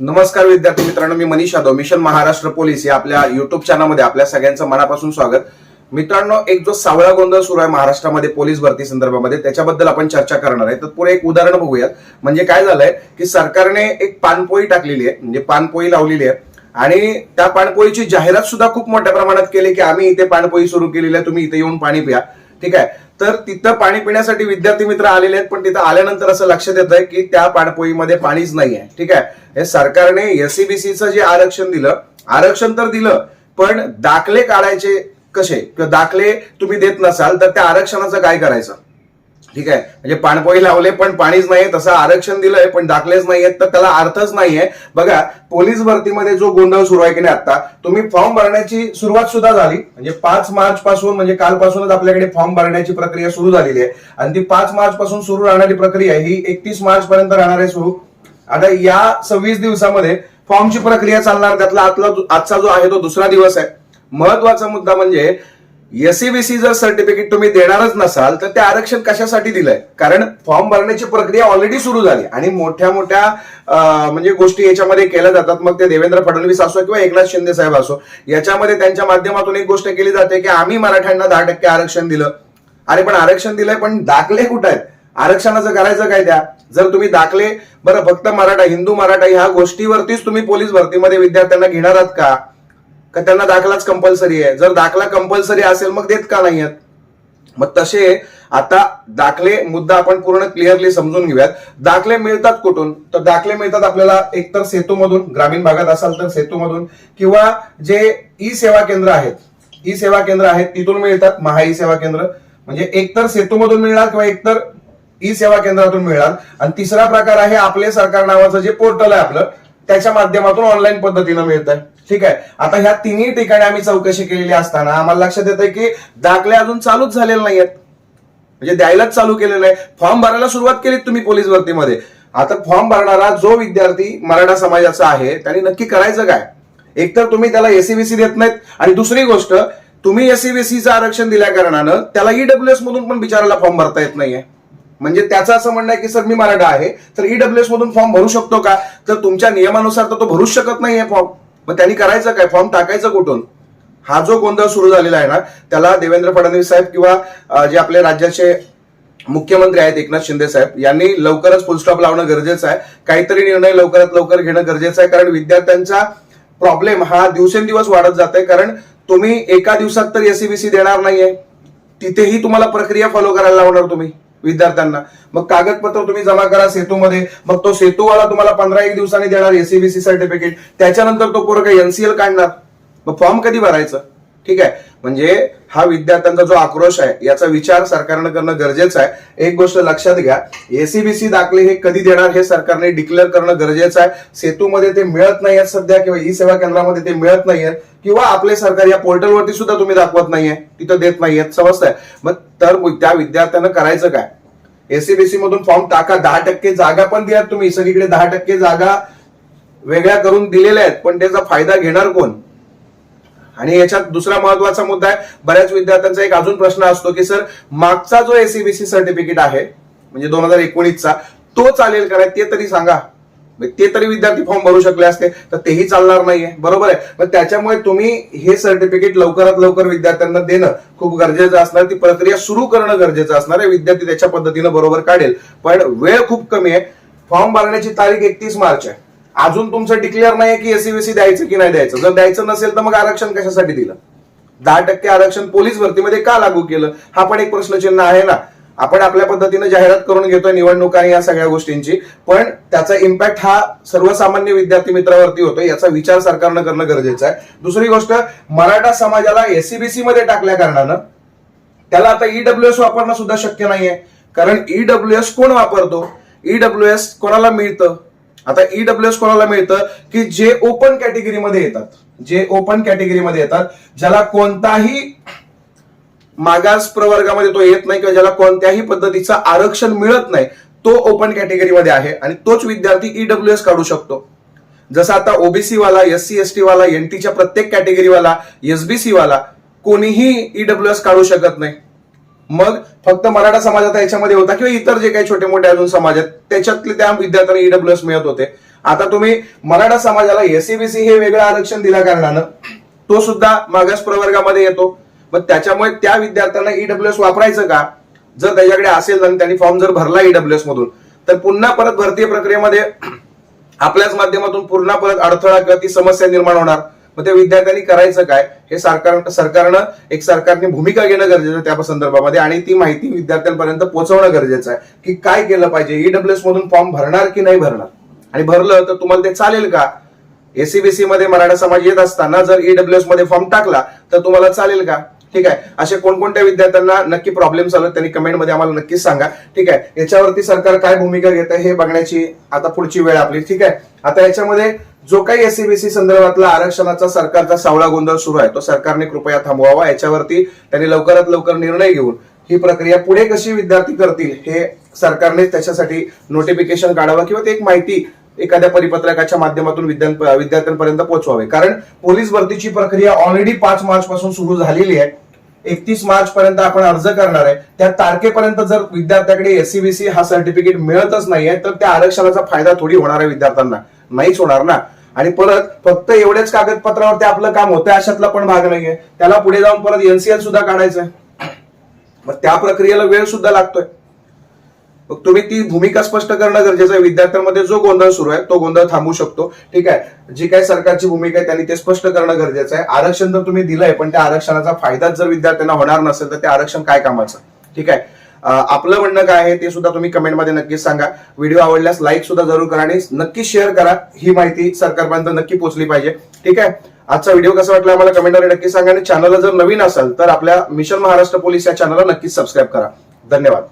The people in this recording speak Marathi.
नमस्कार विद्यार्थी मित्रांनो मी मनीष यादव मिशन महाराष्ट्र पोलीस या आपल्या युट्यूब चॅनलमध्ये आपल्या सगळ्यांचं मनापासून स्वागत. मित्रांनो एक जो सावळा गोंधळ सुरू आहे महाराष्ट्रामध्ये पोलीस भरती संदर्भामध्ये त्याच्याबद्दल आपण चर्चा करणार आहे. तर पुढे एक उदाहरण बघूयात. म्हणजे काय झालंय की सरकारने एक पानपोळी टाकलेली आहे म्हणजे पानपोळी लावलेली आहे. आणि त्या पाणपोळीची जाहिरात सुद्धा खूप मोठ्या प्रमाणात केली की आम्ही इथे पाणपोळी सुरू केलेली आहे तुम्ही इथे येऊन पाणी प्या. ठीक आहे? तर तिथं पाणी पिण्यासाठी विद्यार्थी मित्र आलेले आहेत पण तिथं आल्यानंतर असं लक्षात येत आहे की त्या पाणपोळीमध्ये पाणीच नाही आहे ठीक आहे? हे सरकारने एससीबीसीचं जे आरक्षण दिलं आरक्षण तर दिलं पण दाखले काढायचे कसे? किंवा दाखले तुम्ही देत नसाल तर त्या आरक्षणाचं काय करायचं? ठीक आहे. म्हणजे पाणपोई लावले पण पाणीच नाहीये तसं आरक्षण दिलंय पण दाखलेच नाहीयेत तर त्याला अर्थच नाहीये. बघा पोलीस भरतीमध्ये जो गोंधळ सुरू आहे की नाही आता तुम्ही फॉर्म भरण्याची सुरुवात सुद्धा झाली. म्हणजे पाच मार्च पासून म्हणजे कालपासूनच आपल्याकडे फॉर्म भरण्याची प्रक्रिया सुरू झालेली आहे. आणि ती पाच मार्च पासून सुरू राहणारी प्रक्रिया ही एकतीस मार्च पर्यंत राहणार आहे सुरू. आता या सव्वीस दिवसामध्ये फॉर्मची प्रक्रिया चालणार त्यातला आतला आजचा जो आहे तो दुसरा दिवस आहे. महत्त्वाचा मुद्दा म्हणजे एससीबीसी जर सर्टिफिकेट तुम्ही देणारच नसाल तर ते आरक्षण कशासाठी दिलंय? कारण फॉर्म भरण्याची प्रक्रिया ऑलरेडी सुरू झाली. आणि मोठ्या मोठ्या म्हणजे गोष्टी याच्यामध्ये केल्या जातात. मग ते देवेंद्र फडणवीस असो किंवा एकनाथ शिंदे साहेब असो याच्यामध्ये त्यांच्या माध्यमातून एक गोष्ट केली जाते की आम्ही मराठ्यांना दहा टक्के आरक्षण दिलं. अरे पण आरक्षण दिलंय पण दाखले कुठं आहेत? आरक्षणाचं करायचं काय त्या? जर तुम्ही दाखले बरं फक्त मराठा हिंदू मराठा ह्या गोष्टीवरतीच तुम्ही पोलीस भरतीमध्ये विद्यार्थ्यांना घेणार आहात का? का त्यांना दाखलाच कंपल्सरी आहे. जर दाखला कंपल्सरी असेल मग देत का नाही मग तसे आता दाखले मुद्दा आपण पूर्ण क्लिअरली समजून घेऊयात. दाखले मिळतात कुठून? तर दाखले मिळतात आपल्याला एकतर सेतूमधून ग्रामीण भागात असाल तर सेतूमधून किंवा जे ई सेवा केंद्र आहेत. ई सेवा केंद्र आहेत तिथून मिळतात महा ई सेवा केंद्र. म्हणजे एकतर सेतूमधून मिळणार किंवा एकतर ई सेवा केंद्रातून मिळणार. आणि तिसरा प्रकार आहे आपले सरकार नावाचं जे पोर्टल आहे आपलं त्याच्या माध्यमातून ऑनलाईन पद्धतीनं मिळत आहे ठीक आहे. आता ह्या तिन्ही ठिकाणी आम्ही चौकशी केलेली असताना आम्हाला लक्षात येतं की दाखले अजून चालूच झालेले नाहीयेत. म्हणजे द्यायलाच चालू केलेलं आहे फॉर्म भरायला सुरुवात केली तुम्ही पोलीस भरतीमध्ये. आता फॉर्म भरणारा जो विद्यार्थी मराठा समाजाचा आहे त्याने नक्की करायचं काय? एकतर तुम्ही त्याला एसीबीसी देत नाहीत. आणि दुसरी गोष्ट तुम्ही एसीबीसीचं आरक्षण दिल्या कारणानं त्याला ईडब्ल्यूएस मधून पण बिचाराला फॉर्म भरता येत नाहीये. म्हणजे त्याचं असं म्हणणं आहे की सर मी मराठा आहे. तर ईडब्ल्यूएस मधून फॉर्म भरू शकतो का? तर तुमच्या नियमानुसार तर तो भरूच शकत नाहीये फॉर्म. मग त्यांनी करायचं काय? फॉर्म टाकायचं कुठून? हा जो गोंधळ सुरू झालेला आहे ना त्याला देवेंद्र फडणवीस साहेब किंवा जे आपले राज्याचे मुख्यमंत्री आहेत एकनाथ शिंदे साहेब यांनी लवकरच फुलस्टॉप लावणं गरजेचं आहे. काहीतरी निर्णय लवकरात लवकर घेणं गरजेचं आहे. कारण विद्यार्थ्यांचा प्रॉब्लेम हा दिवसेंदिवस वाढत जात आहे कारण तुम्ही एका दिवसात तर एसीबीसी देणार नाहीये. तिथेही तुम्हाला प्रक्रिया फॉलो करायला लावणार तुम्ही. विद्यार्थ्यांना. मग कागदपत्र तुम्ही जमा करा सेतूमध्ये. मग तो सेतूवाला तुम्हाला पंधरा एक दिवसांनी देणार एसीबीसी सर्टिफिकेट त्याच्यानंतर तो पोरं एनसीएल काढणार. मग फॉर्म कधी भरायचं? ठीक आहे? म्हणजे हा विद्यार्थ्यांचा जो आक्रोश आहे याचा विचार सरकारनं करणं गरजेचं आहे. एक गोष्ट लक्षात घ्या एसीबीसी दाखले हे कधी देणार हे सरकारने डिक्लेअर करणं गरजेचं आहे. सेतूमध्ये ते मिळत नाहीयेत सध्या किंवा ई सेवा केंद्रामध्ये ते मिळत नाहीयेत किंवा आपले सरकार या पोर्टलवरती सुद्धा तुम्ही दाखवत नाहीये तिथं देत नाहीयेत समजतंय? मग तर त्या विद्यार्थ्यांना करायचं काय? एसीबीसी मधून फॉर्म टाका दहा टक्के जागा पण द्या तुम्ही. सगळीकडे दहा टक्के जागा वेगळ्या करून दिलेल्या आहेत. पण त्याचा फायदा घेणार कोण? आणि याच्यात दुसरा महत्त्वाचा मुद्दा आहे बऱ्याच विद्यार्थ्यांचा एक अजून प्रश्न असतो की सर मागचा जो एसीबीसी सर्टिफिकेट आहे म्हणजे दोन हजार एकोणीसचा तो चालेल का ते तरी सांगा. ते तरी विद्यार्थी फॉर्म भरू शकले असते तर तेही चालणार नाहीये. बरोबर आहे? मग त्याच्यामुळे तुम्ही हे सर्टिफिकेट लवकरात लवकर विद्यार्थ्यांना देणं खूप गरजेचं असणार ती प्रक्रिया सुरू करणं गरजेचं असणार आहे विद्यार्थी त्याच्या पद्धतीनं बरोबर काढेल. पण वेळ खूप कमी आहे. फॉर्म भरण्याची तारीख एकतीस मार्च आहे. अजून तुमचं डिक्लेअर नाही की एसीबीसी द्यायचं की नाही द्यायचं. जर द्यायचं नसेल तर मग आरक्षण कशासाठी दिलं? दहा टक्के आरक्षण पोलीस भरतीमध्ये का लागू केलं? हा पण एक प्रश्नचिन्ह आहे ना. आपण आपल्या पद्धतीने जाहिरात करून घेतोय निवडणूक आणि या सगळ्या गोष्टींची. पण त्याचा इम्पॅक्ट हा सर्वसामान्य विद्यार्थी मित्रावरती होतो याचा विचार सरकारनं करणं गरजेचं आहे. दुसरी गोष्ट मराठा समाजाला एसीबीसी मध्ये टाकल्या कारणानं त्याला आता ईडब्ल्यूएस वापरणं सुद्धा शक्य नाहीये. कारण ईडब्ल्यूएस कोण वापरतो? ईडब्ल्यूएस कोणाला मिळतं? आता ईडब्ल्यूएस कोणाला मिळतं? की जे ओपन कॅटेगरीमध्ये येतात. जे ओपन कॅटेगरीमध्ये येतात ज्याला कोणताही मागास प्रवर्गामध्ये तो येत नाही किंवा ज्याला कोणत्याही पद्धतीचं आरक्षण मिळत नाही तो ओपन कॅटेगरीमध्ये आहे आणि तोच विद्यार्थी ईडब्ल्यूएस काढू शकतो. जसं आता ओबीसी वाला एस सी एस टी वाला एनटीच्या प्रत्येक कॅटेगरीवाला एसबीसी वाला कोणीही ईडब्ल्यूएस काढू शकत नाही. मग फक्त मराठा समाजात याच्यामध्ये होता किंवा इतर जे काही छोटे मोठे अजून समाज आहेत त्याच्यातले त्या विद्यार्थ्यांना ईडब्ल्यूएस मिळत होते. आता तुम्ही मराठा समाजाला एससीबीसी हे वेगळं आरक्षण दिल्या कारणानं तो सुद्धा मागास प्रवर्गामध्ये येतो. मग त्याच्यामुळे त्या विद्यार्थ्यांना ईडब्ल्यूएस वापरायचं का? जर त्याच्याकडे असेल आणि त्यांनी फॉर्म जर भरला ईडब्ल्यूएस मधून तर पुन्हा परत भरती प्रक्रियेमध्ये आपल्याच माध्यमातून पुन्हा परत अडथळा किंवा ती समस्या निर्माण होणार. मग त्या विद्यार्थ्यांनी करायचं काय? हे सरकार सरकारनं एक सरकारने भूमिका घेणं गरजेचं आहे त्या संदर्भामध्ये आणि ती माहिती विद्यार्थ्यांपर्यंत पोहोचवणं गरजेचं आहे की काय केलं पाहिजे? ईडब्ल्यूएस मधून फॉर्म भरणार की नाही भरणार? आणि भरलं तर तुम्हाला ते चालेल का? एसीबीसी मध्ये मराठा समाज येत असताना जर ईडब्ल्यूएसमध्ये फॉर्म टाकला तर तुम्हाला चालेल का? ठीक आहे. असे कोणकोणत्या विद्यार्थ्यांना नक्की प्रॉब्लेम आले त्यांनी कमेंटमध्ये आम्हाला नक्कीच सांगा. ठीक आहे. याच्यावरती सरकार काय भूमिका घेत आहे हे बघण्याची आता पुढची वेळ आपली. ठीक आहे. आता याच्यामध्ये जो काही एससीबीसी संदर्भातला आरक्षणाचा सरकारचा सावळा गोंधळ सुरू आहे तो सरकारने कृपया थांबवावा. याच्यावरती त्यांनी लवकरात लवकर निर्णय घेऊन ही प्रक्रिया पुढे कशी विद्यार्थी करतील हे सरकारने त्याच्यासाठी नोटिफिकेशन काढावं किंवा ते एक माहिती एखाद्या परिपत्रकाच्या माध्यमातून विद्यार्थ्यांपर्यंत पोहोचवावे. कारण पोलीस भरतीची प्रक्रिया ऑलरेडी पाच मार्च पासून सुरू झालेली आहे. एकतीस मार्च पर्यंत आपण अर्ज करणार आहे. त्या तारखेपर्यंत जर विद्यार्थ्याकडे एससीबीसी हा सर्टिफिकेट मिळतच नाहीये तर त्या आरक्षणाचा फायदा थोडी होणार आहे विद्यार्थ्यांना. नाहीच होणार ना. आणि परत फक्त एवढ्याच कागदपत्रावरती आपलं काम होतं अशातला पण भाग नाहीये. त्याला पुढे जाऊन परत एनसीएल सुद्धा काढायचंय. मग त्या प्रक्रियेला वेळ सुद्धा लागतोय. मग तुम्ही ती भूमिका स्पष्ट करणं गरजेचं आहे. विद्यार्थ्यांमध्ये जो गोंधळ सुरू आहे तो गोंधळ थांबू शकतो. ठीक आहे? जी काही सरकारची भूमिका आहे त्यांनी ते स्पष्ट करणं गरजेचं आहे. आरक्षण तर तुम्ही दिलंय पण त्या आरक्षणाचा फायदाच जर विद्यार्थ्यांना होणार नसेल तर ते आरक्षण काय कामाचं? ठीक आहे? आपलं म्हणणं काय आहे ते सुद्धा तुम्ही कमेंटमध्ये नक्कीच सांगा. व्हिडिओ आवडल्यास लाईक सुद्धा जरूर करा आणि नक्की शेअर करा. ही माहिती सरकारपर्यंत नक्की पोहोचली पाहिजे. ठीक आहे? आजचा व्हिडिओ कसा वाटला आम्हाला कमेंटमध्ये नक्की सांगा आणि चॅनलला जर नवीन असाल तर आपल्या मिशन महाराष्ट्र पोलीस या चॅनलला नक्कीच सबस्क्राईब करा. धन्यवाद.